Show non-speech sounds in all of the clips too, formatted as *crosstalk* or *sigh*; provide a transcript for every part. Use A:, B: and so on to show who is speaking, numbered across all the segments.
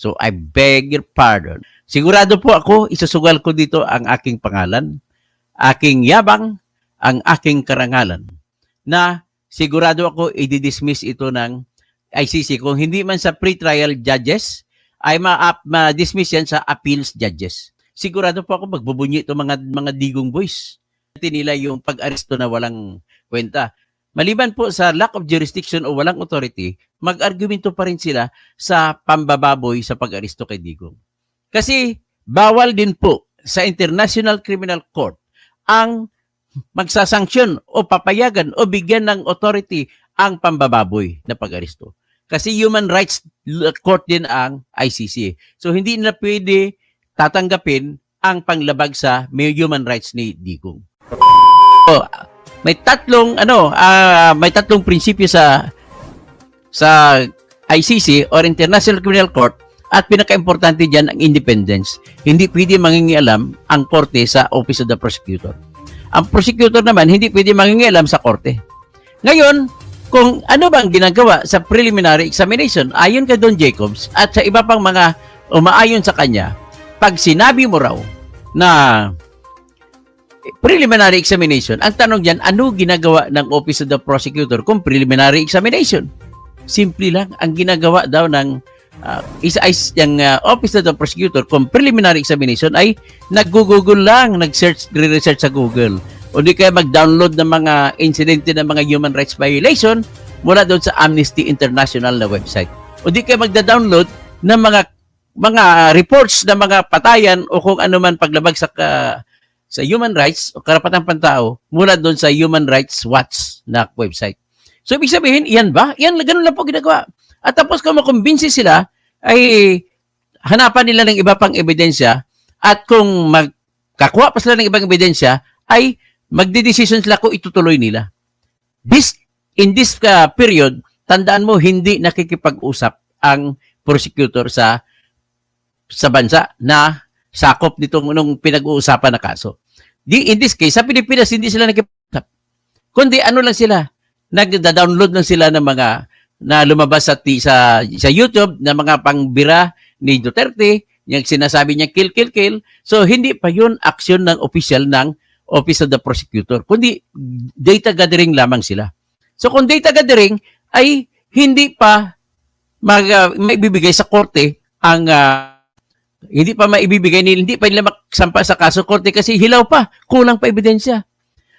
A: So I beg your pardon. Sigurado po ako, isusugal ko dito ang aking pangalan, aking yabang, ang aking karangalan, na sigurado ako i-dismiss ito ng ICC. Kung hindi man sa pre-trial judges, ay ma- ma-dismiss yan sa appeals judges. Sigurado po ako magbubunyi ito mga, mga digong boys. Nila yung pag-aresto na walang kwenta. Maliban po sa lack of jurisdiction o walang authority, mag-argumento pa rin sila sa pambababoy sa pag-aresto kay Digong. Kasi bawal din po sa International Criminal Court ang magsasanksyon o papayagan o bigyan ng authority ang pambababoy na pag-aresto. Kasi human rights court din ang ICC. So hindi na pwede tatanggapin ang panglabag sa human rights ni Digong. So, may tatlong ano, ah, may tatlong prinsipyo sa sa ICC or International Criminal Court at pinaka-importante diyan ang independence. Hindi pwede mangingialam ang korte sa Office of the Prosecutor. Ang prosecutor naman hindi pwede mangingialam sa korte. Ngayon, kung ano bang ginagawa sa preliminary examination ayon kay Don Jacobs at sa iba pang mga umaayon sa kanya, pag sinabi mo raw na preliminary examination, ang tanong diyan, ano ginagawa ng Office of the Prosecutor kung preliminary examination? Simple lang, ang ginagawa daw ng uh, isa is yung uh, Office of the Prosecutor kung preliminary examination ay nag-google lang, nag-search, research sa Google. O di kaya mag-download ng mga insidente ng mga human rights violation mula doon sa Amnesty International na website. O di kaya magda-download ng mga mga reports ng mga patayan o kung ano man paglabag sa ka, sa human rights o karapatang pantao mula doon sa Human Rights Watch na website. So, ibig sabihin, yan ba? Yan, ganun lang po ginagawa. At tapos kung makumbinsi sila, ay hanapan nila ng iba pang ebidensya at kung magkakuha pa sila ng ibang ebidensya, ay magdidesisyon sila kung itutuloy nila. This, in this uh, period, tandaan mo, hindi nakikipag-usap ang prosecutor sa sa bansa na sakop nitong nung pinag-uusapan na kaso. Di, in this case, sa Pilipinas, hindi sila nakipag-usap. Kundi ano lang sila, nagda-download lang sila ng mga na lumabas sa, sa, sa YouTube na mga pangbira ni Duterte, yung sinasabi niya kill, kill, kill. So, hindi pa yun aksyon ng official ng Office of the Prosecutor, kundi data gathering lamang sila. So, kung data gathering ay hindi pa mag, uh, maibibigay sa korte ang uh, hindi pa maibibigay nila, hindi pa nila maksampa sa kaso korte kasi hilaw pa, kulang pa ebidensya.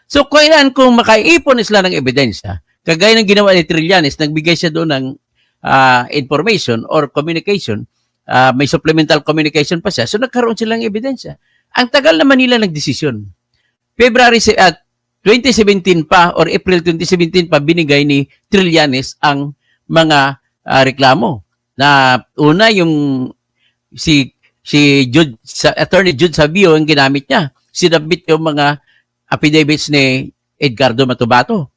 A: So, kailan kung makaipon sila ng ebidensya, kagaya ng ginawa ni Trillanes, nagbigay siya doon ng uh, information or communication, uh, may supplemental communication pa siya, so nagkaroon sila ng ebidensya. Ang tagal naman nila nagdesisyon. February uh, 2017 pa or April 2017 pa binigay ni Trillanes ang mga uh, reklamo. Na una yung si si Jude, sa, Attorney Jude Sabio ang ginamit niya. Sinabit yung mga affidavits ni Edgardo Matubato.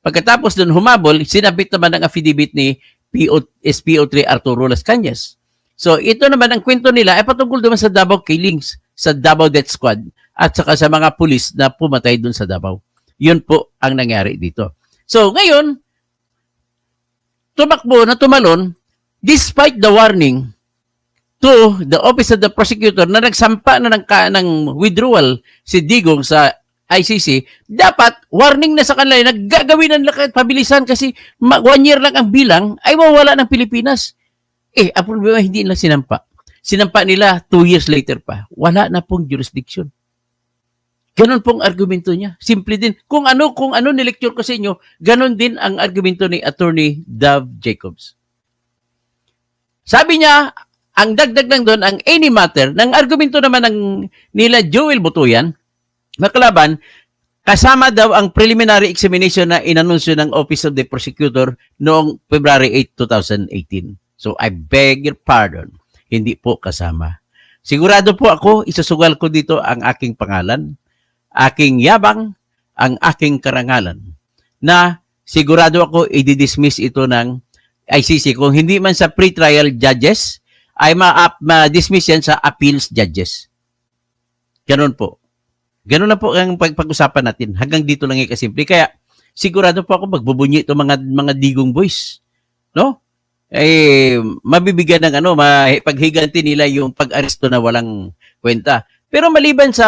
A: Pagkatapos doon humabol, sinabit naman ang affidavit ni PO, SPO3 Arturo Las Cañas. So ito naman ang kwento nila ay patungkol naman sa Davao killings, sa Davao Death Squad at saka sa mga pulis na pumatay doon sa Davao. Yun po ang nangyari dito. So ngayon, tumakbo na tumalon despite the warning to the Office of the Prosecutor na nagsampa na ng, ng withdrawal si Digong sa ICC, dapat warning na sa kanila, naggagawin ng lakas pabilisan kasi one year lang ang bilang, ay mawala ng Pilipinas. Eh, ang problema, hindi nila sinampa. Sinampa nila two years later pa. Wala na pong jurisdiction. Ganon pong argumento niya. Simple din. Kung ano, kung ano nilecture ko sa inyo, ganon din ang argumento ni Attorney Dove Jacobs. Sabi niya, ang dagdag lang doon, ang any matter, ng argumento naman ng nila Joel Butuyan, makalaban, kasama daw ang preliminary examination na inanunsyo ng Office of the Prosecutor noong February 8, 2018. So, I beg your pardon. Hindi po kasama. Sigurado po ako, isusugal ko dito ang aking pangalan, aking yabang, ang aking karangalan, na sigurado ako i-dismiss ito ng ICC. Kung hindi man sa pre-trial judges, ay ma-dismiss yan sa appeals judges. Ganon po. Ganon na po ang pag-usapan natin. Hanggang dito lang yung kasimple. Kaya sigurado po ako magbubunyi itong mga, mga digong boys. No? eh mabibigyan ng ano, paghiganti nila yung pag-aresto na walang kwenta. Pero maliban sa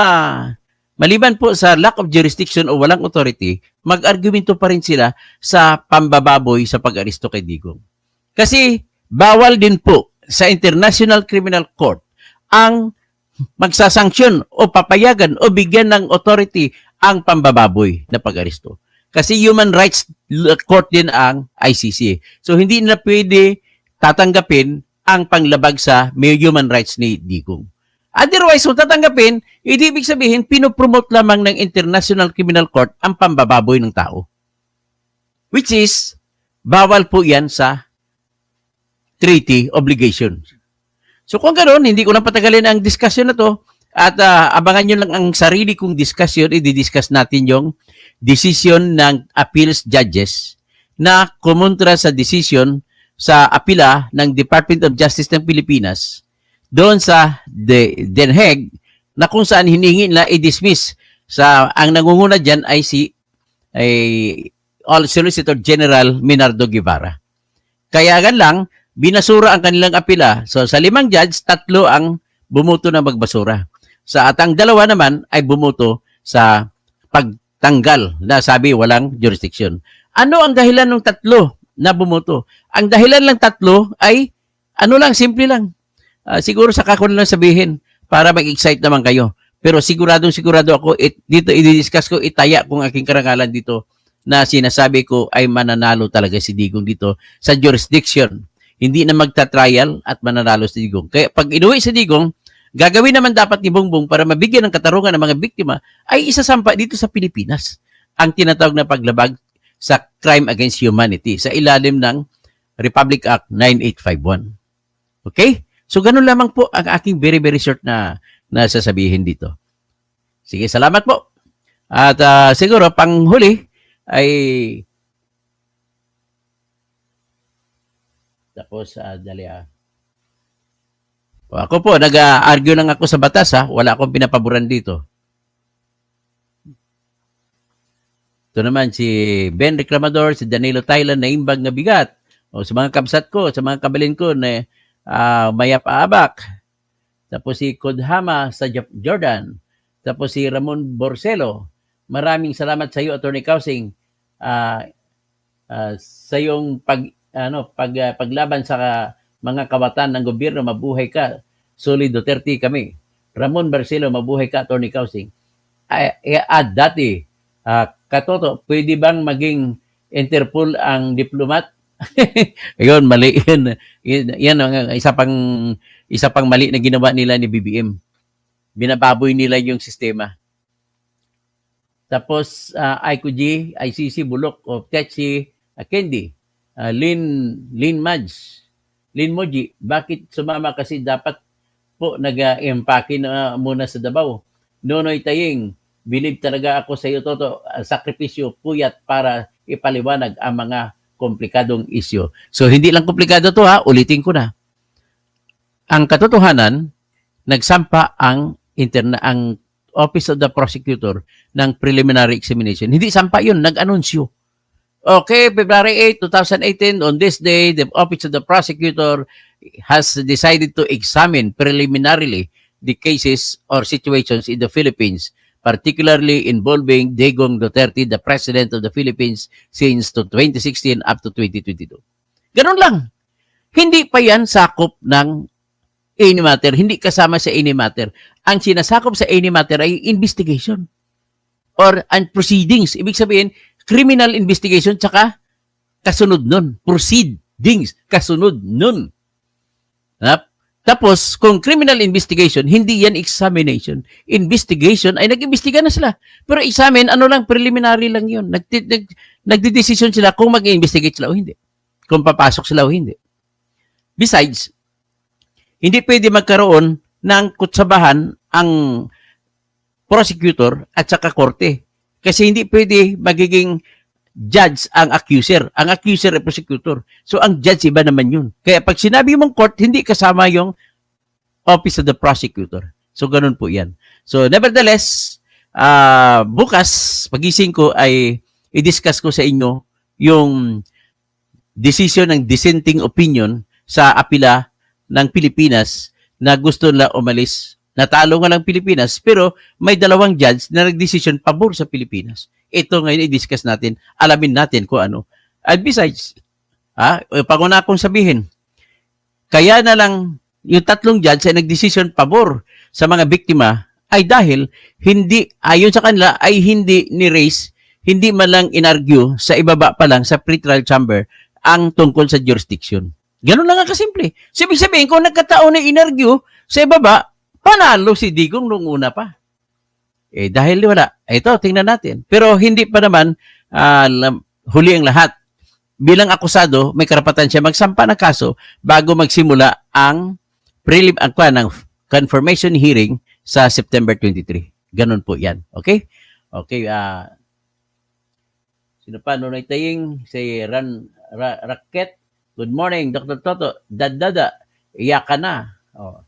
A: maliban po sa lack of jurisdiction o walang authority, mag-argumento pa rin sila sa pambababoy sa pag-aresto kay Digong. Kasi bawal din po sa International Criminal Court ang magsasanksyon o papayagan o bigyan ng authority ang pambababoy na pag-aresto. Kasi human rights court din ang ICC. So hindi na pwede tatanggapin ang panglabag sa human rights ni Digong. Otherwise, kung tatanggapin, hindi ibig sabihin, pinopromote lamang ng International Criminal Court ang pambababoy ng tao. Which is, bawal po yan sa treaty obligations. So kung ganoon, hindi ko na patagalin ang discussion na to at ah, abangan nyo lang ang sarili kong discussion, i-discuss natin yung decision ng appeals judges na kumontra sa decision sa apila ng Department of Justice ng Pilipinas doon sa De, Den Haag na kung saan hiningi nila i-dismiss sa ang nangunguna diyan ay si ay All Solicitor General Minardo Guevara. Kaya gan lang binasura ang kanilang apila. So sa limang judge, tatlo ang bumuto na magbasura. Sa atang dalawa naman ay bumuto sa pagtanggal na sabi walang jurisdiction. Ano ang dahilan ng tatlo na bumuto? Ang dahilan lang tatlo ay ano lang, simple lang. Ah, siguro sa ko na lang sabihin para mag-excite naman kayo. Pero siguradong sigurado ako, it, dito i-discuss ko, itaya kung aking karangalan dito na sinasabi ko ay mananalo talaga si Digong dito sa jurisdiction. Hindi na magta-trial at mananalo si Digong. Kaya pag inuwi si Digong, gagawin naman dapat ni Bongbong para mabigyan ng katarungan ng mga biktima ay isasampa dito sa Pilipinas ang tinatawag na paglabag sa crime against humanity sa ilalim ng Republic Act 9851. Okay? So ganun lamang po ang aking very very short na na sasabihin dito. Sige, salamat po. At ah, siguro panghuli ay uh, dali ah. O, Ako po, nag-argue lang ako sa batas ha. Wala akong pinapaboran dito. Ito naman si Ben Reclamador, si Danilo Thailand na imbag na bigat. O sa mga kabsat ko, sa mga kabalin ko na uh, Mayap Abak. Tapos si Kodhama sa Jordan. Tapos si Ramon Borselo. Maraming salamat sa iyo, Attorney Kausing. Uh, uh, sa iyong pag, ano, pag, uh, paglaban sa mga kawatan ng gobyerno, mabuhay ka. Solid Duterte kami. Ramon Barcelo, mabuhay ka, Attorney Kausing. Ay, add dati, uh, katoto, pwede bang maging Interpol ang diplomat? *laughs* Ayun, mali yun. Yan ang isa pang isa pang mali na ginawa nila ni BBM. Binababoy nila yung sistema. Tapos uh, IQG, ICC Bulok o Tetsi uh, Kendi, uh, Lin Lin Mads, Lin Moji, bakit sumama kasi dapat po nag-empake na muna sa Davao. Nonoy Taying, believe talaga ako sa iyo toto, uh, sakripisyo puyat para ipaliwanag ang mga komplikadong isyo. So hindi lang komplikado to ha, ulitin ko na. Ang katotohanan, nagsampa ang interna ang Office of the Prosecutor ng preliminary examination. Hindi sampa yun, nag-anunsyo. Okay, February 8, 2018, on this day, the Office of the Prosecutor has decided to examine preliminarily the cases or situations in the Philippines particularly involving Digong Duterte, the President of the Philippines since to 2016 up to 2022. Ganun lang. Hindi pa yan sakop ng any matter, hindi kasama sa any matter. Ang sinasakop sa any matter ay investigation or and proceedings. Ibig sabihin, criminal investigation tsaka kasunod nun. Proceedings, kasunod nun. Hap? Tapos, kung criminal investigation, hindi yan examination. Investigation ay nag-imbestiga na sila. Pero examine, ano lang, preliminary lang yun. Nag, nag, nagdidesisyon sila kung mag-investigate sila o hindi. Kung papasok sila o hindi. Besides, hindi pwede magkaroon ng kutsabahan ang prosecutor at saka korte. Kasi hindi pwede magiging judge ang accuser. Ang accuser ay prosecutor. So, ang judge iba naman yun. Kaya pag sinabi mong court, hindi kasama yung office of the prosecutor. So, ganun po yan. So, nevertheless, uh, bukas, pagising ko ay i-discuss ko sa inyo yung decision ng dissenting opinion sa apila ng Pilipinas na gusto nila umalis. Natalo nga lang Pilipinas, pero may dalawang judge na nagdesisyon pabor sa Pilipinas. Ito ngayon i-discuss natin, alamin natin kung ano. And besides, ha, panguna akong sabihin, kaya na lang yung tatlong judge ay nagdesisyon pabor sa mga biktima ay dahil hindi, ayon sa kanila, ay hindi ni-raise, hindi man lang inargue sa ibaba pa lang sa pre-trial chamber ang tungkol sa jurisdiction. Ganun lang ang kasimple. So, ibig sabihin, kung nagkataon na inargue sa ibaba, panalo si Digong nung una pa. Eh, dahil wala. Ito, tingnan natin. Pero hindi pa naman lam- huli ang lahat. Bilang akusado, may karapatan siya magsampa ng kaso bago magsimula ang prelim ang kwa ng confirmation hearing sa September 23. Ganun po 'yan. Okay? Okay, ah Sino pa no taying si Ran Ra, Raket. Good morning, Dr. Toto. Dadada, iyak ka na. Oh.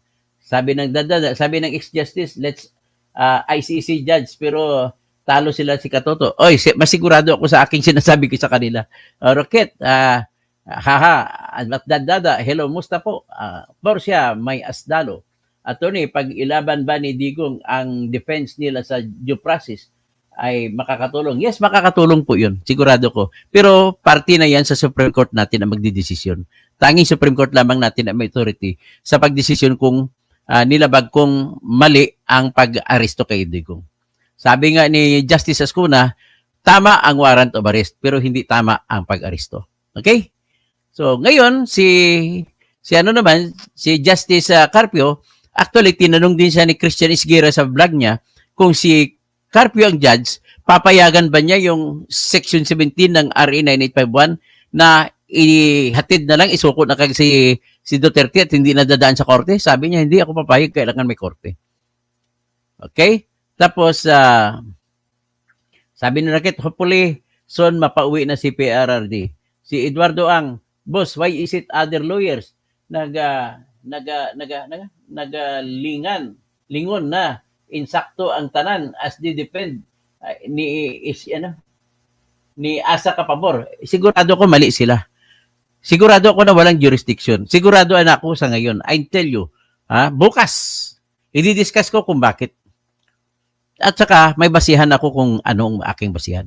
A: Sabi ng Dadada, sabi ng ex-justice, let's ah, ICC judge pero talo sila si Katoto. Oy, si- masigurado ako sa aking *laughs* sinasabi ko sa kanila. Uh, Rocket, ah, haha, at Dadada, hello, musta po? Uh, Portia, may asdalo. Attorney, pag ilaban ba ni Digong ang defense nila sa due process, ay makakatulong. Yes, makakatulong po yun. Sigurado ko. Pero party na yan sa Supreme Court natin ang magdidesisyon. Tanging Supreme Court lamang natin ang may authority sa pagdesisyon kung ah, nilabag kung mali ang pag-aresto kay Digong. Sabi nga ni Justice Ascuna, tama ang warrant of arrest pero hindi tama ang pag-aresto. Okay? So, ngayon, si si ano naman, si Justice ah, Carpio, actually, tinanong din siya ni Christian Isguera sa vlog niya kung si Carpio ang judge, papayagan ba niya yung Section 17 ng RA 9851 na ihatid na lang, isuko na kag si, si Duterte at hindi na dadaan sa korte? Sabi niya, hindi ako papayag, kailangan may korte. Okay? Tapos, ah, sabi ni Raket, hopefully, soon mapauwi na si PRRD. Si Eduardo Ang, boss, why is it other lawyers nag, ah, nag, ah, nag, ah, nag, nagalingan, lingon na insakto ang tanan as di depend ah, ni is ano ni asa ka pabor sigurado ko mali sila sigurado ako na walang jurisdiction. Sigurado na ako sa ngayon. I tell you ha? Bukas i-discuss ko kung bakit. At saka may basihan ako kung anong aking basihan.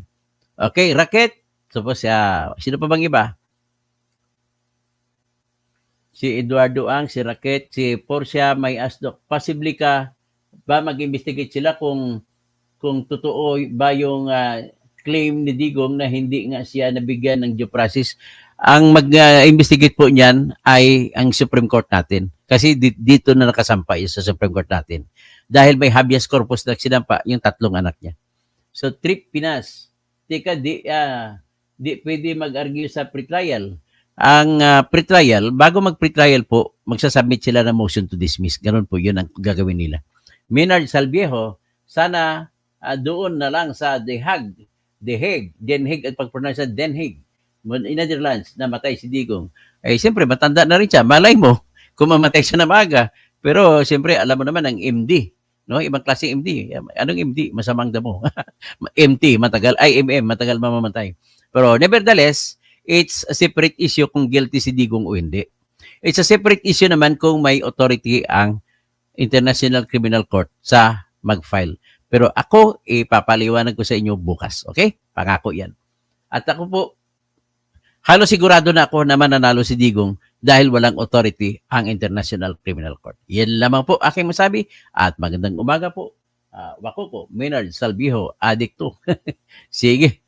A: Okay Raket? Tapos ah, sino pa bang iba? Si Eduardo Ang, si Raket, si Portia May Asdok. Possibly ka ba mag-investigate sila kung kung totoo ba yung ah, claim ni Digong na hindi nga siya nabigyan ng due process. Ang mag-investigate po niyan ay ang Supreme Court natin. Kasi di- dito na nakasampa yun sa Supreme Court natin. Dahil may habeas corpus na sinampa yung tatlong anak niya. So, Trip Pinas. Teka, di, ah, di pwede mag-argue sa pretrial. Ang ah, pretrial, bago mag-pretrial po, magsasubmit sila ng motion to dismiss. Ganun po yun ang gagawin nila. Minard Salviejo, sana ah, doon na lang sa The Hague, The Hague, Den Hague at pag-pronounce sa Den Hague, in Netherlands, namatay si Digong. Eh, siyempre, matanda na rin siya. Malay mo, *laughs* kung mamatay siya na maaga. Pero, siyempre, alam mo naman, ang MD, no? Ibang klase MD. Anong MD? Masamang damo. *laughs* MT, matagal. Ay, MM, matagal mamamatay. Pero, nevertheless, it's a separate issue kung guilty si Digong o hindi. It's a separate issue naman kung may authority ang International Criminal Court sa mag-file. Pero ako, ipapaliwanag ko sa inyo bukas. Okay? Pangako yan. At ako po, halos sigurado na ako na mananalo si Digong dahil walang authority ang International Criminal Court. Yan lamang po aking masabi at magandang umaga po. Uh, wako po, Maynard Salvijo, Addict 2. *laughs* Sige,